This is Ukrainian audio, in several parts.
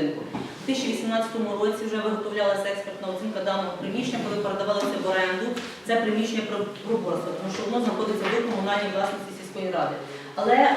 будинку. У 2018 році вже виготовлялася експертна оцінка даного приміщення, коли передавалося в оренду це приміщення про прокурорства, тому що воно знаходиться в комунальній власності сільської ради. Але е,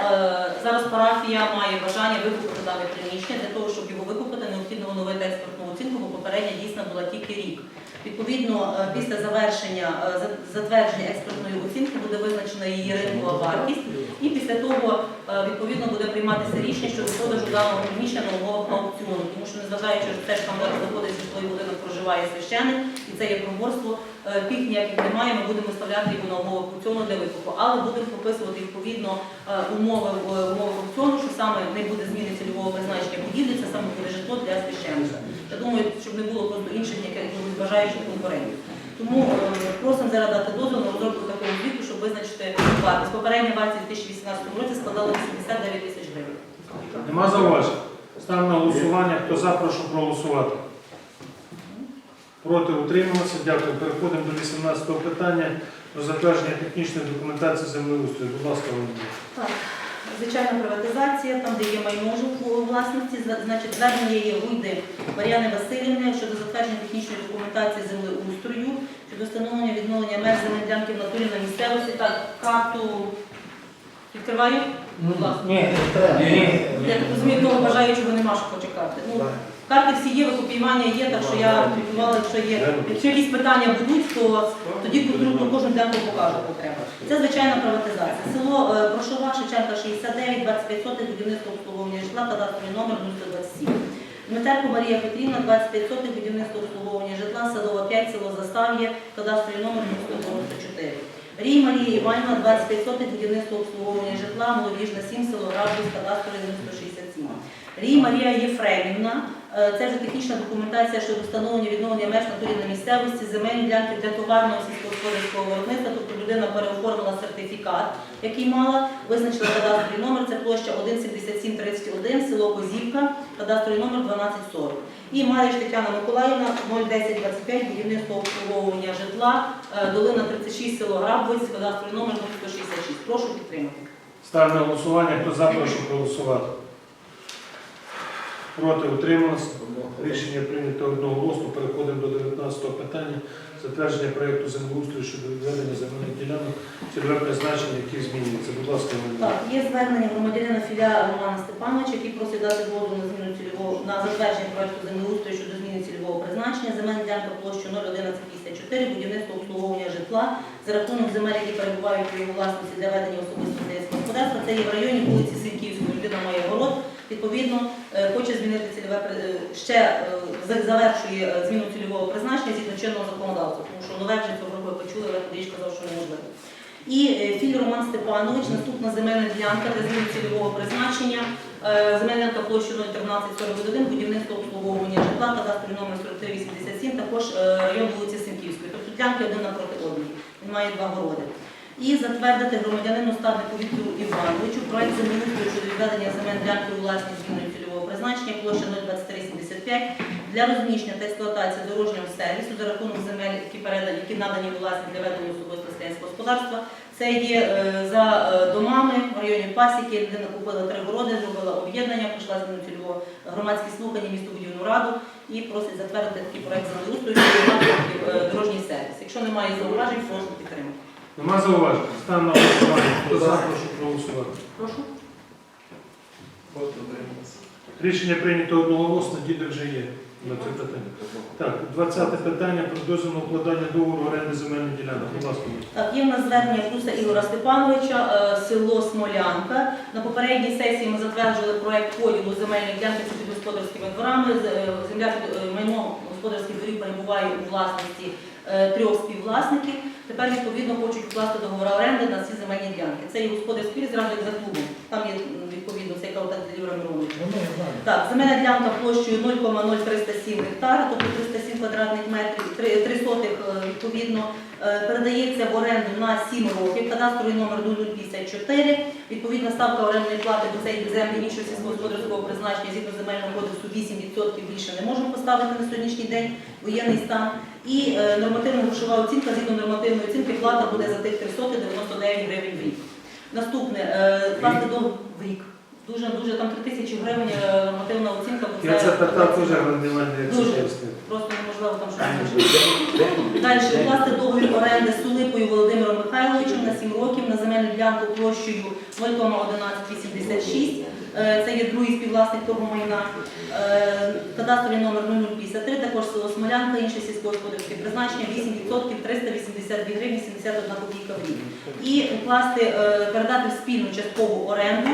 зараз парафія має бажання викупити дане приміщення. Для того, щоб його викупити, необхідно оновити експертну оцінку, бо попередня дійсно була тільки рік. Відповідно, е, після завершення е, затвердження експертної оцінки буде визначена її ринкова вартість, і після того е, відповідно буде прийматися рішення щодо продажу даного приміщення на умовах аукціону, тому що незважаючи що там зараз знаходиться житловий будинок, проживає священик, і це є проборство, е, пік ніяких немає, ми будемо виставляти його на умовах аукціону для викупу, але будемо прописувати відповідно е, умови е, умови аукціону, що саме не буде зміни цільового призначення будівлі, це саме буде житло для священника. Я думаю, щоб не було просто інших ніяких бажаючих конкурентів. Тому е, просимо зараз дати дозвіл на розробку такого звіту, щоб визначити вартість. Попередня вартість у 2018 році складала 89 тисяч гривень. Нема зауважень? Ставимо на голосування. Хто за, прошу проголосувати. Проти утрималися. Дякую. Переходимо до 18 питання про затвердження технічної документації землеустрою. Будь ласка, Володимир. Так, звичайна приватизація, там, де є майно у власності, значить, звернення є Гуйди Мар'яни Васильівни щодо затвердження технічної документації землеустрою, щодо встановлення відновлення меж земельної ділянки в натурі на місцевості. Так, карту відкриваю. Будь ласка. Ні, не треба. Я так розумію, того бажаючого нема, що хоче карти. Ну, карти всі є, викопіювання є, так що я прикувала, якщо є. Якщо якісь питання будуть, то тоді кожен день покаже потреба. Це звичайна приватизація. Село е, Прошова, Шевченка 69, 25 сотих, будівництво обслуговування житла, кадастровий номер 027. Дмитерко Марія Петрівна, 25 сотих, будівництво обслуговування житла, село 5, село Застав'я, кадастровий номер 094. Рій Марія Іванівна, 25 сотих, будівництво обслуговування житла, молодіжна 7, село Грабів, кадастровий номер 167. Рій Марія Єфремівна, е, це вже технічна документація щодо встановлення відновлення меж натурі на місцевості, земельні ділянки для товарного сільськогосподарського виробництва, тобто людина переоформила сертифікат, який мала, визначила кадастровий номер, це площа 17731, село Козівка, кадастровий номер 1240. І Маріш Тетяна Миколаївна, 01025, будівництво обслуговування житла, е, долина 36, село Грабовець, кадастровий номер 166. Прошу підтримати. На голосування. Хто за, прошу проголосувати. Проти утрималися. Рішення прийнято одноголосно. Переходимо до 19 питання. Затвердження проєкту землеустрою щодо відведення земельних ділянок, цільове призначення, які змінюються. Будь ласка. Так, є звернення громадянина філя Романа Степановича, який просить дати згоду на зміну цільового на затвердження проекту землеустрою щодо зміни цільового призначення. Земельна ділянка площу 01154, будівництво обслуговування житла за рахунок земель, які перебувають у його власності для ведення особистого сільського господарства. Це є в районі вулиці Сіньківської. Людина має город. Відповідно, е, хоче змінити цільове е, ще е, завершує зміну цільового призначення згідно чинного законодавства, тому що нове вже цього року почули, але тоді ж казав, що неможливо. І Філь Роман Степанович, наступна земельна ділянка для зміни цільового призначення, земельна ділянка площею 01341, будівництво обслуговування житла, кадастровий номер 4387, також район вулиці Сенківської. Тобто ділянки один напроти одної. Він має два городи. І затвердити громадянину статнику Віктору Івановичу проект землеустрою щодо відведення земель ділянки у власність зміною цільового призначення площа 02375 для розміщення та експлуатації дорожнього сервісу за рахунок земель, які передані, які надані у власність для ведення особистого селянського господарства. Це є е, за е, домами в районі Пасіки, людина купила три городи, зробила об'єднання, прийшла з ним громадські слухання, містобудівну раду і просить затвердити такий проект землеустрою е, дорожній сервіс. Якщо немає зауважень, прошу підтримати. Нема зауважень? Ставимо на голосування. Хто за, прошу проголосувати. Прошу. Рішення прийнято одноголосно, діти вже є на це питання. Так, 20 питання про дозвіл на укладання договору оренди земельних ділянок. Будь ласка. Так, є в нас звернення Круса Ігора Степановича, е, село Смолянка. На попередній сесії ми затверджували проект поділу земельних ділянок під господарськими дворами. З- е, Земля під е, майно господарських дворів перебуває у власності е, трьох співвласників. Тепер відповідно хочуть укласти договори оренди на ці земельні ділянки. Це є господарський двір зразу як за клубом. Там є відповідно цей кавтак Юра Миронович. Так, земельна ділянка площею 0,0307 гектара, тобто 307 квадратних метрів, 3, 3 сотих е, відповідно, е, передається в оренду на 7 років, кадастровий номер 0054, відповідна ставка орендної плати до цієї землі іншого сільськогосподарського призначення згідно земельного кодексу 8% більше не можемо поставити на сьогоднішній день воєнний стан. І е, нормативно-грошова оцінка, згідно нормативної оцінки, плата буде за тих 399 гривень в рік. Наступне, е, класти до в рік. Дуже дуже там 3 тисячі гривень е, нормативна оцінка. бо Я це питав теж грандивальний Дуже. Просто неможливо там щось. Далі укласти договір оренди з Сулипою Володимиром Михайловичем на 7 років на земельну ділянку площею 0,1186. Е, Це є другий співвласник того майна. Е, Кадастровий номер 0053, також село Смолянка, інше сільськогосподарське призначення, 8% 382 гривні 71 копійка в рік. І укласти, е, передати в спільну часткову оренду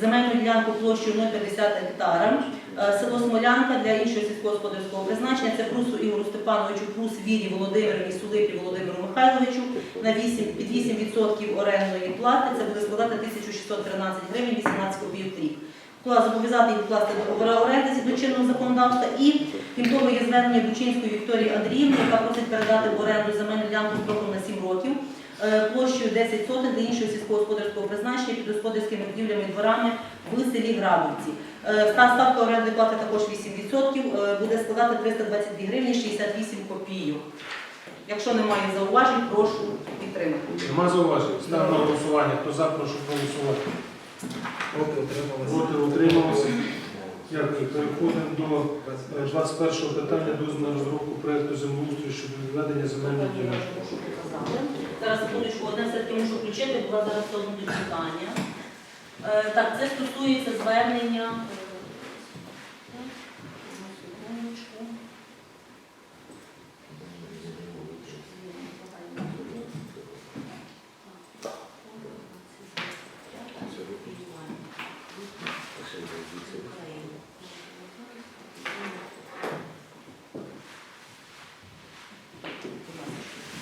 земельну ділянку площею 0,50 гектара. Е, Село Смолянка для іншого сільськогосподарського призначення це Прусу Ігору Степановичу, Прус Вірі Володимирівні, Сулипі Володимиру Михайловичу на 8, під 8% орендної плати. Це буде складати 1613 гривень 18 копійок рік. Зобов'язати їх вкласти договори оренди згідно чинного законодавства. І крім того є звернення Бучинської Вікторії Андріївни, яка просить передати в оренду земельну ділянку строком на 7 років площею 10 соток для іншого сільськогосподарського призначення під господарськими будівлями і дворами в селі Грабовці. Е, Ставка орендної плати також 8%, е, буде складати 322 гривні 68 копійок. Якщо немає зауважень, прошу підтримати. Нема зауважень. Ставимо на голосування. Хто за, прошу проголосувати. Проти утрималися. Проти утрималися. Дякую. Переходимо до е, 21 питання дозволу на розробку проєкту землеустрою щодо відведення земельної ділянки. Зараз секундочку, одне все-таки мушу включити, була зараз одне питання. Е, Так, це стосується звернення. е, секундочку.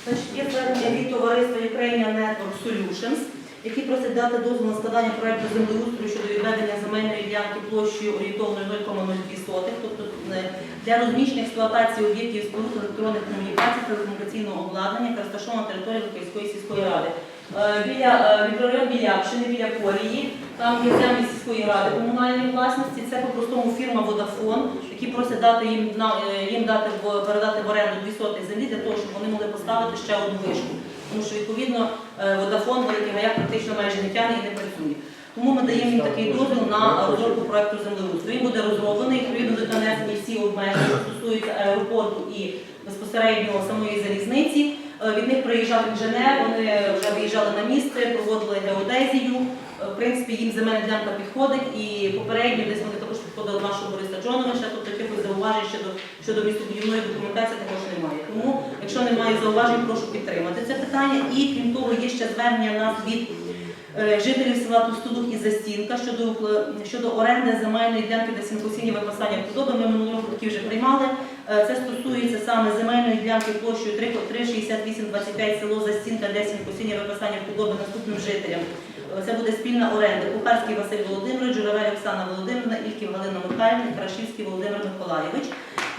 Значить, є від товариства Ukrainian Network Solutions, які просять дати дозвіл на складання проекту землеустрою щодо відведення земельної ділянки площею орієнтовною 0,02, тобто е, для розміщення експлуатації об'єктів споруд електронних комунікацій та комунікаційного обладнання, яка розташована на території сільської ради. Е, Біля е, мікрорайон Білявщини, біля Колії, там є землі сільської ради комунальної власності. Це по-простому фірма Водафон, які просять дати їм на е, їм дати передати в оренду дві соти землі для того, щоб вони могли поставити ще одну вишку. Тому що відповідно е, Водафон Великий Гаяк практично майже не тягне і не працює. Тому ми даємо їм такий дозвіл на розробку проекту землеустрою. Він буде розроблений відповідно до донесені всі обмеження, що стосуються аеропорту і безпосередньо самої залізниці. Е, Від них приїжджав інженер, вони вже виїжджали на місце, проводили геодезію. В принципі, їм земельна ділянка підходить і попередньо десь вони також підходили нашого Бориса Джоновича, тобто якихось зауважень щодо, щодо містобудівної документації також немає. Тому, якщо немає зауважень, прошу підтримати це питання. І крім того, є ще звернення нас від е, жителів села Тустудух і Застінка щодо, щодо оренди земельної ділянки для сінокосіння випасання худоби. Ми минулого року такі вже приймали. Е, Це стосується саме земельної ділянки площею 36825 село Застінка для сінокосіння випасання худоби наступним жителям. Це буде спільна оренда. Кухарський Василь Володимирович, Журавель Оксана Володимирівна, Ільків Галина Михайлівна, Крашівський Володимир Миколайович.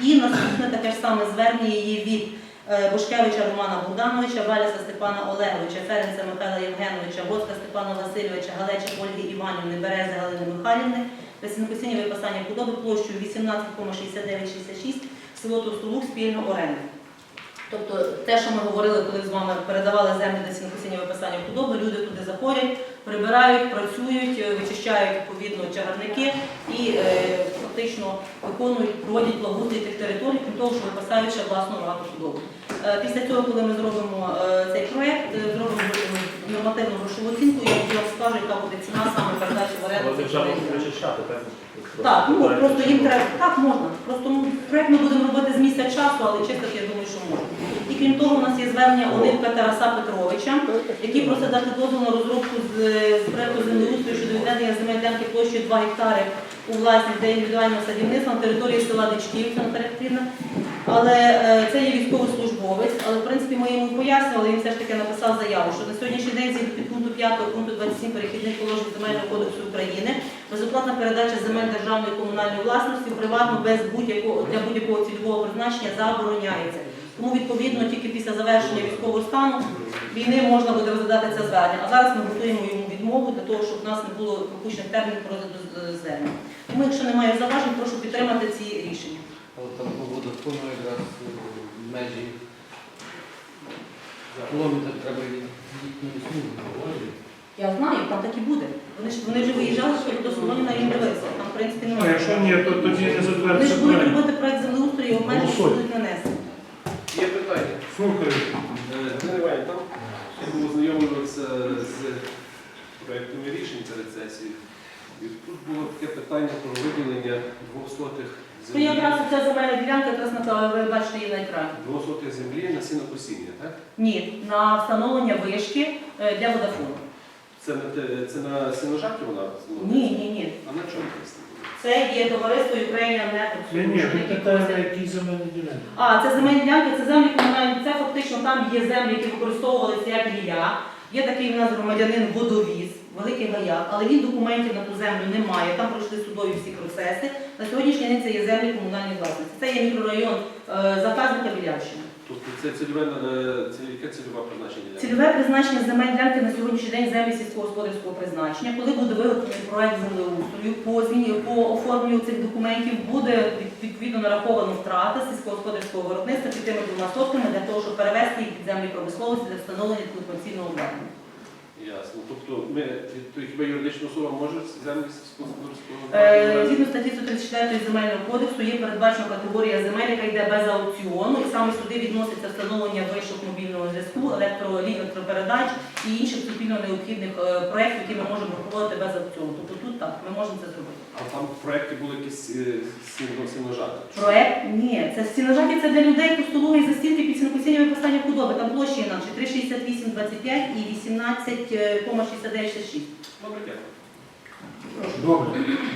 І наступне таке ж саме звернення є від е, Бушкевича Романа Богдановича, Валяса Степана Олеговича, Ференця Михайла Євгеновича, Госка Степана Васильовича, Галеча Ольги Іванівни, Берези Галини Михайлівни, для сінокосіння випасання худоби площею 18,6966, село Тостолук, спільну оренду. Тобто те, що ми говорили, коли з вами передавали землі для сінокосіння випасання худоби, люди туди заходять, прибирають, працюють, е, вичищають відповідно чагарники і е, фактично виконують, проводять благоустрій тих територій, крім того, що випасають ще власну рогату худобу. Е, Після цього, коли ми зробимо е, цей проєкт, е, зробимо нормативну грошову оцінку, я вам скажу, яка буде ціна саме передачі в оренду. Так? ну ну просто їм треба. Так, можна. Просто ну, проєкт ми будемо робити з місця часу, але чисто я думаю, що можна. І крім того, у нас є звернення Оливка Тараса Петровича, який просить дати дозвіл на розробку з, з проєкту землеустрою щодо відведення земель ділянки площею 2 гектари у власність для індивідуального садівництва на території села Дичківця на Але е, це є військовослужбовець, але в принципі ми йому пояснювали, він все ж таки написав заяву, що на сьогоднішній день згідно під пункту 5 пункту 27 перехідних положень Земельного кодексу України безоплатна передача земель державної комунальної власності приватно без будь-якого для будь-якого цільового призначення забороняється. Тому відповідно тільки після завершення військового стану війни можна буде розглядати це звернення. А зараз ми готуємо йому відмову для того, щоб в нас не було пропущених термінів розгляду з- звернення. Тому, якщо немає зауважень, прошу підтримати ці рішення. От там по водофону якраз е, межі кілометр треба їхньої смуги. Я знаю, там так і буде. Вони ж вони вже виїжджали до Солоніна і їм. Там, в принципі, Ну, немає. якщо ні, то тоді не Вони ж будуть проект. робити проект землеустрою і обмеження Голосуй. будуть нанесені. Є питання. Слухаю. Ірина Іванівна, там я був ознайомлювався з проєктами рішень перед сесією. І тут було таке питання про виділення двох сотих То якраз землі, ця земельна ділянка, якраз на ви бачите її на екрані. двох сотих землі на сінокосіння, так? Ні, на встановлення вишки е, для водофону. Це на, те- це на сіножаті вона? Ні, ні, ні. А на чому це? Це є товариство Ukrainian Network Ні, ні, ви які питаєте, просять- які земельні ділянки. А, це земельні ділянки, це землі комунальні, це фактично там є землі, які використовувалися як гілля. Є такий у нас громадянин водовіз, великий гаяк, але він документів на ту землю не має. Там пройшли судові всі процеси. На сьогоднішній день це є землі комунальної власності. Це є мікрорайон е, заказника Білявщина. Тобто це цільове, е, це яке цільове призначення? Цільове призначення земель ділянки на сьогоднішній день землі сільськогосподарського призначення. Коли буде виготовлений проект землеустрою по зміні по оформленню цих документів, буде відповідно нараховано втрата сільськогосподарського виробництва під тими двома сотками для того, щоб перевести їх під землі промисловості для встановлення телекомунікаційного обладнання. Ясно. Тобто ми, хіба юридична особа може землі сільськогосподарського? Е, Згідно статті 134 земельного кодексу є передбачена категорія земель, яка йде без аукціону, і саме сюди відноситься встановлення вишок мобільного зв'язку, електроліній, електропередач і інших суспільно необхідних е, проєктів, які ми можемо проводити без аукціону. Тобто тут так, ми можемо це зробити. А там в проєкті були якісь е, сіно- сіножати? Проект ні, це стіножаті це для людей пустологи і застінки під сінокосіння випасання худоби. Там площі інакше 368,25 і 18,69,66. Добре, дякую. Добре.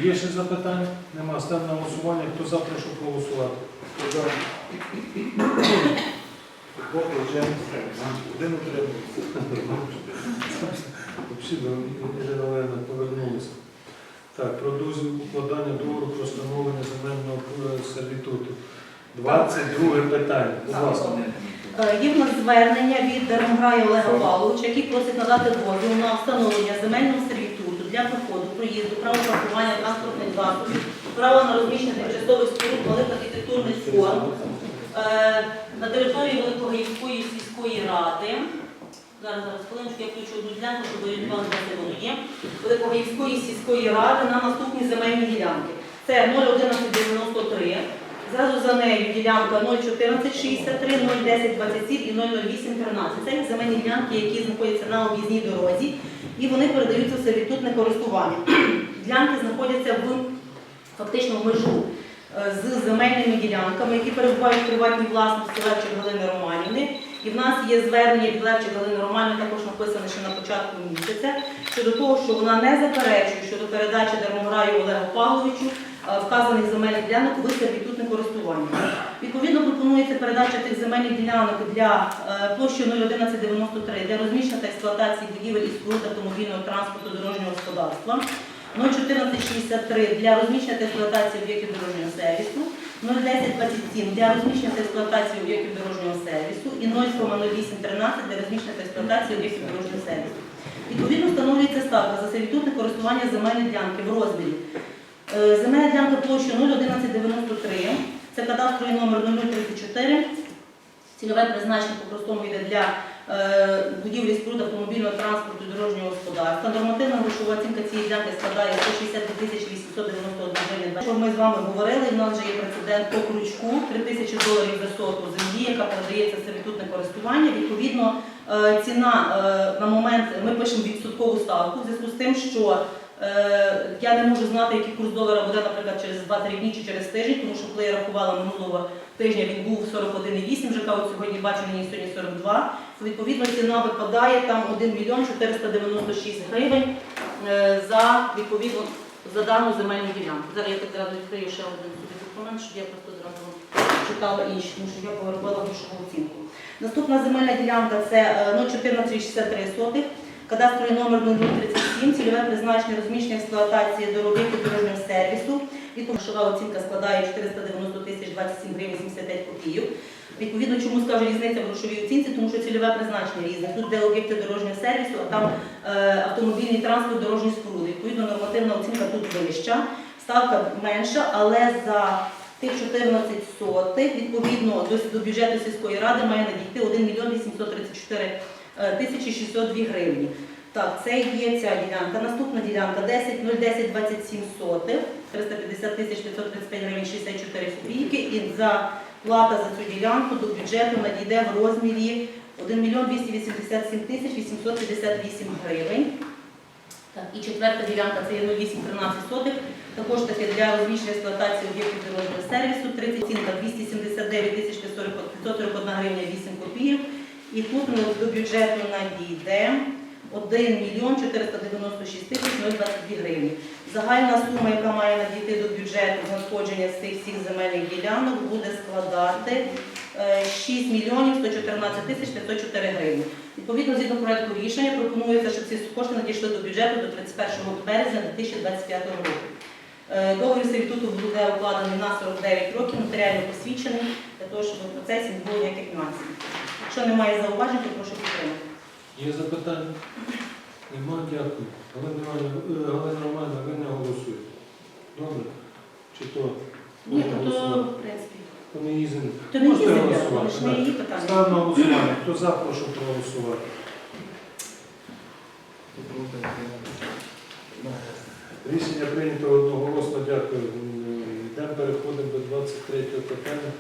Є ще запитання? Нема. Ставимо на голосування. Хто за, прошу проголосувати. Один. Взагалі, повернулися. Так, про укладання договору про встановлення земельного сервітуту. 22 питання. Будь ласка. Е, Є в нас звернення від Дармграя Олега Павловича, який просить надати дозвіл на встановлення земельного сервітуту для проходу, проїзду, право паркування транспортних засобів, право на розміщення тимчасових споруд малих архітектурних форм е, на території Великогірської сільської ради. Зараз, зараз, хвилиночку, я включу одну ділянку, щоб орієнтували, де воно є. Великогірської сільської ради на наступні земельні ділянки. Це 01193. Зразу за нею ділянка 01463, 01027 і 00813. Це земельні ділянки, які знаходяться на об'їзній дорозі, і вони передаються в сервітутне користування. Ділянки знаходяться в фактично в межу е, з земельними ділянками, які перебувають в приватній власності Левчик Галини Романівни. І в нас є звернення від Левчик Галини Романівни, також написане ще на початку місяця, щодо того, що вона не заперечує щодо передачі Дармограю Олегу Павловичу вказаних земельних ділянок в сервітутне користування. Відповідно, пропонується передача тих земельних ділянок для е, площі 01193 для розміщення та експлуатації будівель і споруд автомобільного транспорту дорожнього господарства. 01463 для розміщення та експлуатації об'єктів дорожнього сервісу, 01027 для розміщення та експлуатації об'єктів дорожнього сервісу і 0,0813 для розміщення та експлуатації об'єктів дорожнього сервісу. Відповідно, встановлюється ставка за сервітутне користування земельної ділянки в розділі. Е, Земельна ділянка площею 01193, це кадастровий номер 0034, цільове призначення по-простому йде для е, будівлі споруд автомобільного транспорту і дорожнього господарства. Нормативна грошова оцінка цієї ділянки складає 162 тисячі 891 гривень. Що ми з вами говорили, в нас вже є прецедент по крючку 3 тисячі доларів за сотку землі, яка передається сервітутне користування. Відповідно, е, ціна на момент ми пишемо відсоткову ставку в зв'язку з тим, що я не можу знати, який курс долара буде, наприклад, через 2-3 дні чи через тиждень, тому що коли я рахувала минулого тижня, він був 41,8, вже кажуть, сьогодні бачу, мені сьогодні 42. То, відповідно, ціна випадає там 1 мільйон 496 гривень е, за відповідно за дану земельну ділянку. Зараз я так відкрию ще один документ, щоб я просто зразу читала інші, тому що я поробила грошову оцінку. Наступна земельна ділянка це е, 01463 сотих кадастровий номер 0037, цільове призначення розміщення експлуатації дороги дорожнього сервісу. Відповідно, оцінка складає 490 тисяч 27 гривень 85 копійок. Відповідно, чому скажу різниця в грошовій оцінці, тому що цільове призначення різне. Тут де об'єкти дорожнього сервісу, а там е, автомобільний транспорт дорожні споруди. Відповідно, нормативна оцінка тут вища, ставка менша, але за тих 14 сотих, відповідно, до, до бюджету сільської ради має надійти 1 мільйон 834. 1602 гривні. Так, це є ця ділянка. Наступна ділянка 10 010 27 сотих, 350 тисяч 535 гривень 64 копійки. І за плата за цю ділянку до бюджету надійде в розмірі 1 мільйон 287 тисяч 858 гривень. Так, і четверта ділянка це є 0,813 сотих. Також таки для розміщення експлуатації об'єктів дорожнього сервісу 30 цінка 279 тисяч 541 гривня 8 копійок. І тут ну, до бюджету надійде 1 мільйон 496 тисяч 022 гривні. Загальна сума, яка має надійти до бюджету з надходження з цих всіх земельних ділянок, буде складати е, 6 мільйонів 114 тисяч 504 гривні. Відповідно, згідно проекту рішення, пропонується, щоб ці кошти надійшли до бюджету до 31 березня 2025 року. Е, Договір сервітуту буде укладений на 49 років, нотаріально посвідчений, для того, щоб в процесі не було ніяких нюансів. Якщо немає зауважень, то прошу підтримати. Є запитання? Нема, дякую. Галина е, Галина Романівна, ви не голосуєте. Добре? Чи то? Ні, то, голосувати? в принципі, То не її земля. то не Можете її земля, голосувати, то ж не її питання. Ставимо на голосування. Хто за, прошу проголосувати. Рішення прийнято одноголосно. Дякую. Йдемо переходимо до 23 питання.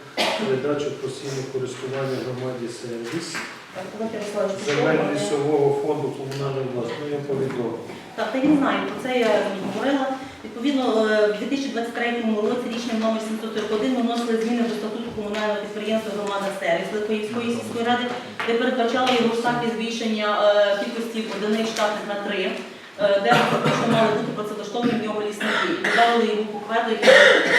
Передачу постійного користування громаді сервіс. Земель лісового фонду комунальної власності. Ну, я повідомив. Так, та він знає, про це я говорила. Відповідно, е, в 2023 році рішенням номер 741 ми вносили зміни до статуту комунального підприємства Громада Сервіс Великоївської сільської ради, де передбачали його штатні збільшення е, кількості одиниць штатних на три, де фактично мали бути працевлаштовані в нього лісники. І додали йому покведу, які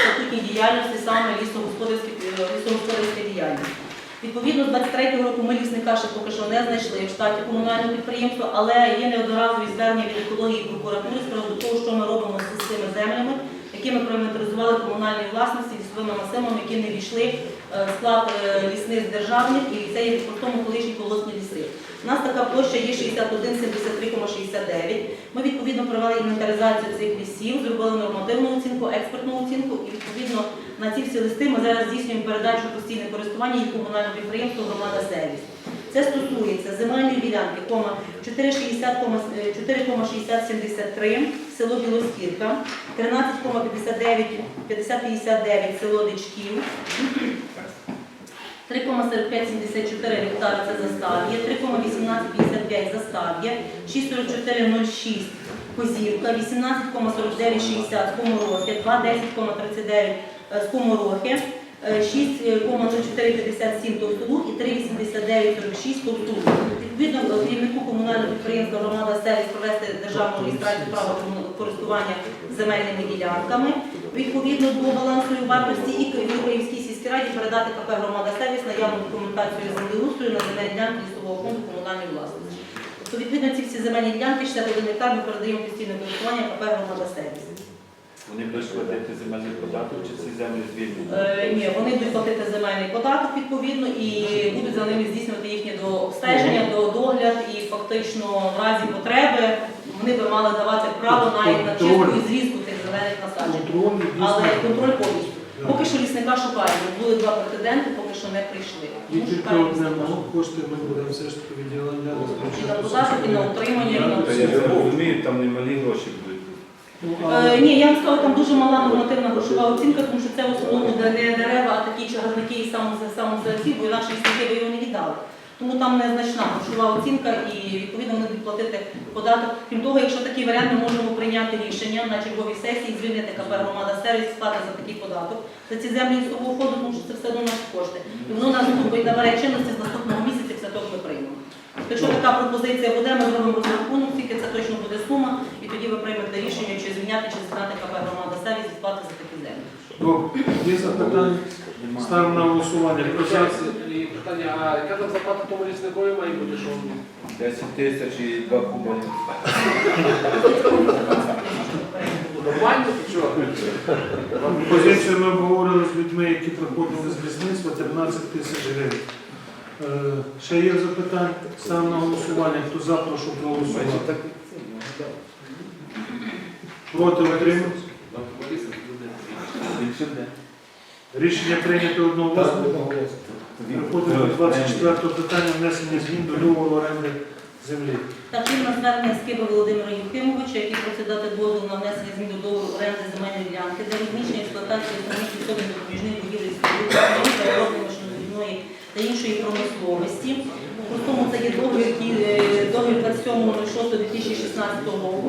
статутній діяльності саме лісогосподарської діяльності. діяльність. Відповідно, з 23 року ми лісника ще поки що не знайшли в штаті комунального підприємства, але є неодноразові звернення від екології і прокуратури з приводу того, що ми робимо з цими землями, які ми проінвентаризували комунальні власності лісовими масивами, які не війшли е, в склад е, лісниць державних, і це є по тому колишні колосні ліси. У нас така площа є 61,73,69. Ми відповідно провели інвентаризацію цих лісів, зробили нормативну оцінку, експертну оцінку і відповідно на ці всі листи ми зараз здійснюємо передачу в постійне користування їх комунального підприємства Громада Сервіс. Це стосується земельної ділянки, кома 4,60, кома, е, 4,6073, село Білоскірка, 13,59, село Дичків, 3,4574 гектари це застав'я, 3,1855 застав'я, 6,4406 Козівка, 18,4960 Скоморохи, 2,10,39 е, Скоморохи, е, 6,0457 Товстолук і 3,8946 Товстолук. Відповідно, керівнику комунального підприємства громада сервіс провести державну реєстрацію права користування земельними ділянками відповідно до балансової вартості і Київській сільській раді передати КП громада сервіс наявну документацію землеустрою на земельні ділянки лісового фонду комунальної власності. Тобто, відповідно, ці всі земельні ділянки 61 гектар ми передаємо постійне користування КП громада сервіс. Вони будуть платити земельний податок чи ці землі звільнені? Е, ні, вони будуть платити земельний податок відповідно і будуть за ними здійснювати їхнє до обстеження, до догляд і фактично в разі потреби вони би мали давати право навіть на чистку і зрізку цих зелених насаджень. Але контроль повністю. Поки що лісника шукаємо. Були два претенденти, поки що не прийшли. І Тому тільки шукаємо одне лісника. ну, кошти ми будемо все ж таки для І на податок, і на утримання, і на я розумію, там немалі гроші будуть. Ну, Е, Ні, я вам скажу, там дуже мала нормативна грошова оцінка, тому що це в основному де- не дерева, а такі чагарники і самозасів, бо інакше лісники би його не віддали. Тому там незначна грошова оцінка і відповідно вони будуть платити податок. Крім того, якщо такий варіант, ми можемо прийняти рішення на черговій сесії, звільнити КП громада сервіс сплати за такий податок. За ці землі лісового фонду, тому що це все одно наші кошти. І воно нас набере чинності з наступного місяця, після того ми приймемо. Якщо така пропозиція буде, ми зробимо розрахунок, скільки це точно буде сума, і тоді ви приймете рішення, чи звільняти, чи звільняти КП громада сервіс від сплати за такі землі. Добре, є запитання? Ставимо на голосування. Хто за? І питання, а яка там зарплата тому лісникові має бути, що він 10 тисяч і два куба. нормально чи що? Позицію ми обговорили з людьми, які приходили з лісництва, 13 тисяч гривень. Е, Ще є запитання? Ставимо на голосування. Хто за, прошу проголосувати. Проти утримуюсь? Рішення прийнято одноголосно. Переходимо до 24 питання внесення змін до договору оренди землі. Так, є на звернення Скиба Володимира Юхимовича, який просить дати дозвіл на внесення змін до договору оренди земельної ділянки для розміщення експлуатації основних відсотків допоміжних будівель машинобудівної та іншої промисловості. У Простому це є договір, який, е, договір 27.06.2016 року.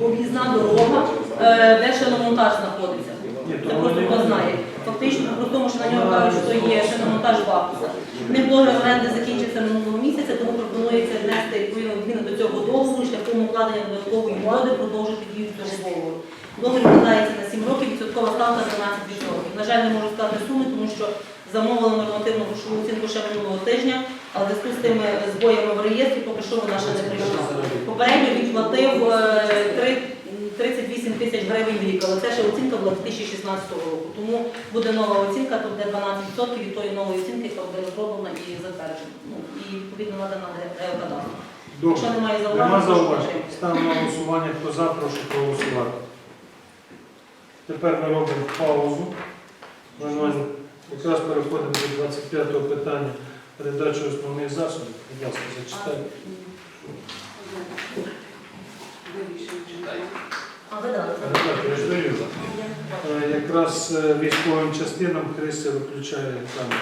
Об'їзна дорога, е, де шиномонтаж знаходиться. Це то просто хто знає. Фактично, при тому, що на нього кажуть, що є шиномонтаж бакуса. Не договір оренди закінчився минулого місяця, тому пропонується внести відповідно зміни до цього договору шляхом укладення додаткової угоди, продовжити дію цього договору. Договір вкладається на 7 років, відсоткова ставка 12%. На жаль, не можу сказати суми, тому що замовили нормативну грошову оцінку ще минулого тижня, але зв'язку з тими збоями в реєстрі поки що вона ще не прийшла. Попередньо відплатив е, 38 тисяч гривень в рік, але це ще оцінка була 2016 року. Тому буде нова оцінка, то буде 12% від тої нової оцінки, яка буде розроблена і затверджена. Ну, і відповідно надана геокадастру. Якщо немає Нема зауважень. Ставимо на голосування. Хто за, прошу проголосувати. Тепер ми робимо паузу. Ми якраз переходимо до 25-го питання передачі основних засобів. Будь ласка, зачитайте. А, Е, Якраз е, військовим частинам Христя виключає камеру.